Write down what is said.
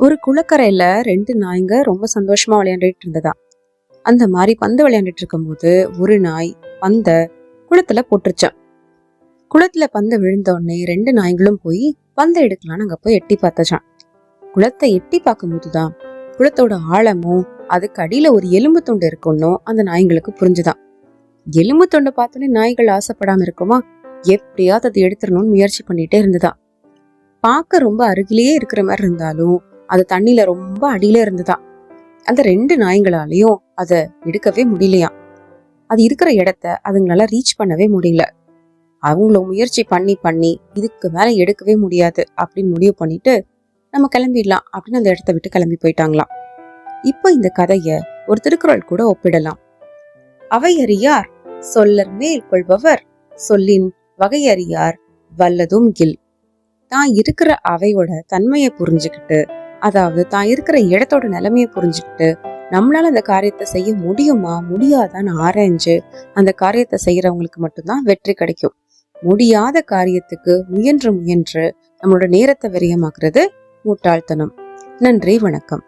ஒரு குளக்கரையில ரெண்டு நாய்ங்க ரொம்ப சந்தோஷமா விளையாண்டுட்டு இருந்ததா? அந்த மாதிரி பந்து விளையாண்டுட்டு இருக்கும்போது ஒரு நாய் பந்த குளத்துல போட்டுருச்சான் குளத்துல பந்து விழுந்த உடனே ரெண்டு நாய்களும் போய் பந்தை எடுக்கலாம்னு அங்க போய் எட்டி பார்த்தச்சான் குளத்தை எட்டி பார்க்கும்போது தான் குளத்தோட ஆழமும் அதுக்கு அடியில ஒரு எலும்பு துண்டு இருக்குன்னும் அந்த நாய்ங்களுக்கு புரிஞ்சுதான். எலும்பு துண்டை பார்த்தோன்னே நாய்கள் ஆசைப்படாம இருக்குமா? எப்படியாவது அதை எடுத்துடணும்னு முயற்சி பண்ணிட்டே இருந்ததா? பார்க்க ரொம்ப அருகிலேயே இருக்கிற மாதிரி இருந்தாலும் அது தண்ணியில ரொம்ப அடியில இருந்ததா அந்த ரெண்டு நாய்ங்களாலையும் அதை எடுக்கவே முடியலையாம். அது இருக்கிற இடத்த அதுங்களால ரீச் பண்ணவே முடியல. அவங்கள முயற்சி பண்ணி பண்ணி இதுக்கு மேல எடுக்கவே முடியாது அப்படின்னு முடிவு பண்ணிட்டு நம்ம கிளம்பிடலாம் அப்படின்னு அந்த இடத்த விட்டு கிளம்பி போயிட்டாங்களாம். இப்போ இந்த கதைய ஒரு திருக்குறள் கூட ஒப்பிடலாம். அவையறியார் சொல்லர் மேல் கொள்பவர் சொல்லின் வகையறியார் வல்லதும் கில். தான் இருக்கிற அவையோட தன்மையை புரிஞ்சுக்கிட்டு அதாவது தான் இருக்கிற இடத்தோட நிலைமையை புரிஞ்சுக்கிட்டு நம்மளால அந்த காரியத்தை செய்ய முடியுமா? முடியாதான்னு ஆராய்ஞ்சு அந்த காரியத்தை செய்யறவங்களுக்கு மட்டும்தான் வெற்றி கிடைக்கும். முடியாத காரியத்துக்கு முயன்று முயன்று நம்மளோட நேரத்தை விரயமாக்குறது முட்டாள்தனம். நன்றி வணக்கம்.